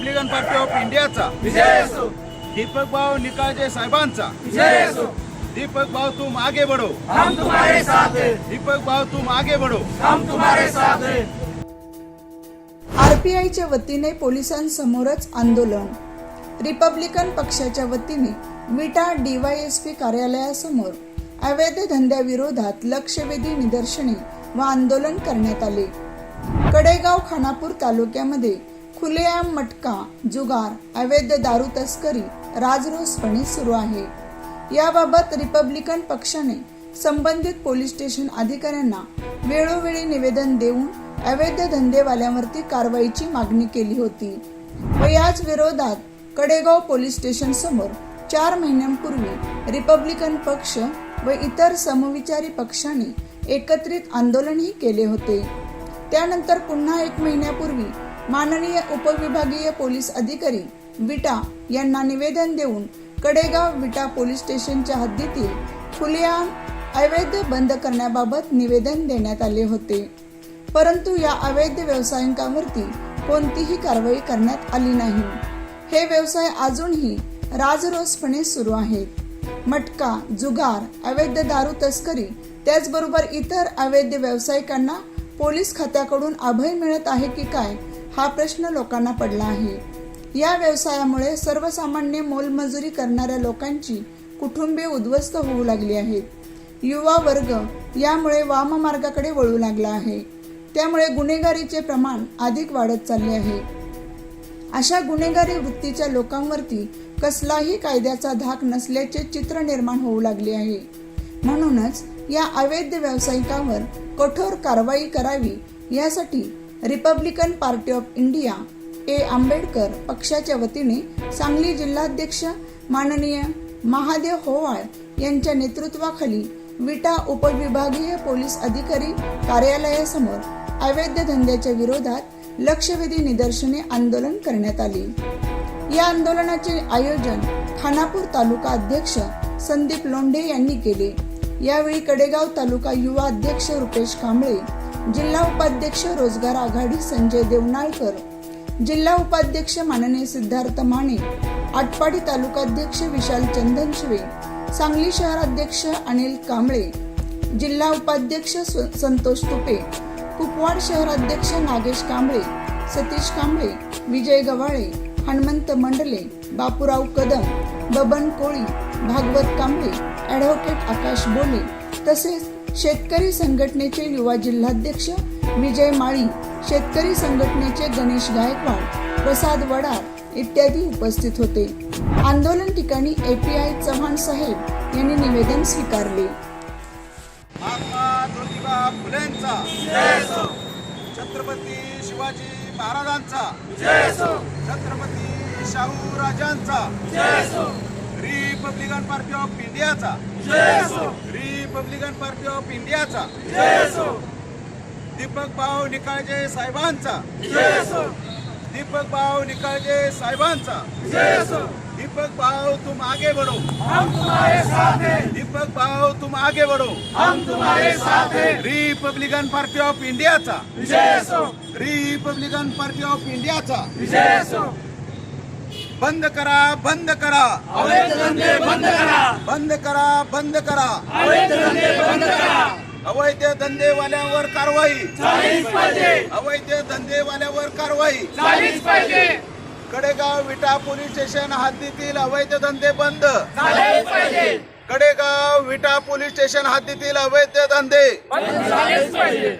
Republican Party of इंडियाचा विजय असो. दीपक भाऊ निकाळजे साहेबांचा. विजय असो. दीपक भाऊ तुम आगे बढ़ो. हम तुम्हारे साथ हैं. दीपक भाऊ तुम आगे बढ़ो. हम तुम्हारे साथ हैं. आरपीआयच्या वतीने पोलिसांसमोरच आंदोलन. रिपब्लिकन पक्षाच्या वतीने विटा डीवायएसपी कार्यालयासमोर अवैध धंद्याविरोधात लक्षवेधी निदर्शने व आंदोलन करण्यात आले. कडेगाव खानापूर तालुक्यामध्ये खुलेआम मटका जुगार अवैध दारू तस्करी राजरोसपणे सुरू आहे. याबाबत रिपब्लिकन पक्षाने संबंधित पोलीस स्टेशन अधिकाऱ्यांना वेळोवेळी निवेदन देऊन अवैध धंदेवाल्यांवरती कारवाईची मागणी केली होती. व याच विरोधात कडेगाव पोलीस स्टेशन समोर चार महिन्यांपूर्वी रिपब्लिकन पक्ष व इतर समविचारी पक्षाने एकत्रित आंदोलनही केले होते. त्यानंतर पुन्हा एक महिन्यापूर्वी माननीय उपविभागीय पोलीस अधिकारी विटा यांना निवेदन देऊन कडेगाव विटा पोलीस स्टेशनच्या हद्दीतील खुलेआम अवैध बंद करण्याबाबत निवेदन देण्यात आले होते. परंतु या अवैध व्यवसायांकावरती कोणतीही कारवाई करण्यात आली नाही. हे व्यवसाय अजूनही राजरोसपणे सुरू आहेत. मटका जुगार अवैध दारू तस्करी त्याचबरोबर इतर अवैध व्यावसायिकांना पोलीस खात्याकडून अभय मिळत आहे की काय हा प्रश्न लोकांना पडला आहे. या व्यवसायामुळे सर्वसामान्य मोलमजुरी करणाऱ्या लोकांची कुटुंबे उद्ध्वस्त होऊ लागली आहेत. युवा वर्ग यामुळे वाममार्गाकडे वळू लागला आहे. त्यामुळे गुन्हेगारीचे प्रमाण अधिक वाढत चालले आहे. अशा गुन्हेगारी वृत्तीच्या लोकांवरती कसलाही कायद्याचा धाक नसल्याचे चित्र निर्माण होऊ लागले आहे. म्हणूनच या अवैध व्यावसायिकांवर कठोर कारवाई करावी यासाठी Republican Party of India A Ambedkar पक्षाच्या वतीने सांगली जिल्हाध्यक्ष माननीय महादेव होवाळ यांच्या नेतृत्वाखाली विटा उपविभागीय पोलीस अधिकारी कार्यालयासमोर अवैध धंद्याच्या विरोधात लक्षवेधी निदर्शने आंदोलन करण्यात आले. या आंदोलनाचे आयोजन खानापूर तालुका अध्यक्ष संदीप लोंढे यांनी केले. यावेळी कडेगाव तालुका युवा अध्यक्ष रुपेश कांबळे जिल्हा उपाध्यक्ष रोजगार आघाडी संजय देवनाळकर जिल्हा उपाध्यक्ष माननीय सिद्धार्थ माने आटपाडी तालुकाध्यक्ष विशाल चंदनशिवे सांगली शहराध्यक्ष अनिल कांबळे जिल्हा उपाध्यक्ष संतोष तुपे कुपवाड शहराध्यक्ष नागेश कांबळे सतीश कांबळे विजय गव्हाळे हनुमंत मंडले बापूराव कदम बबन कोळी भागवत कांबळे ॲडव्होकेट आकाश बोले तसेच शेतकरी संघटनेचे युवा जिल्हाध्यक्ष विजय माळी शेतकरी संघटनेचे गणेश गायकवाड प्रसाद वडार इत्यादी उपस्थित होते. आंदोलन ठिकाणी एपीआय चव्हाण साहेब यांनी निवेदन स्वीकारले. फुलेंचा छत्रपती शिवाजी महाराजांचा छत्रपती शाहू राजांचा रिपब्लिकन पार्टी ऑफ इंडियाचा रिपब्लिकन पार्टी ऑफ इंडियाचा दीपक भाऊ निकाळजे साहेबांचा. दीपक भाऊ निकाळजे साहेबांचा. दीपक भाऊ तुम आगे बढ़ो. हम तुम्हारे साथ हैं. दीपक भाऊ तुम आगे बढ़ो. हम तुम्हारे साथ हैं. रिपब्लिकन पार्टी ऑफ इंडियाचा रिपब्लिकन पार्टी ऑफ इंडियाचा बंद करा बंद करा. अवैध धंदे बंद करा. बंद करा बंद करा. अवैध धंदे बंद करा. अवैध धंदेवाल्यांवर कारवाई. झालीच पाहिजे अवैध धंदेवाल्यांवर कारवाई. झालीच पाहिजे कडेगाव विटा पोलीस स्टेशन हद्दीतील अवैध धंदे बंद. झालेच पाहिजे कडेगाव विटा पोलीस स्टेशन हद्दीतील अवैध धंदे. बंद झालेच पाहिजे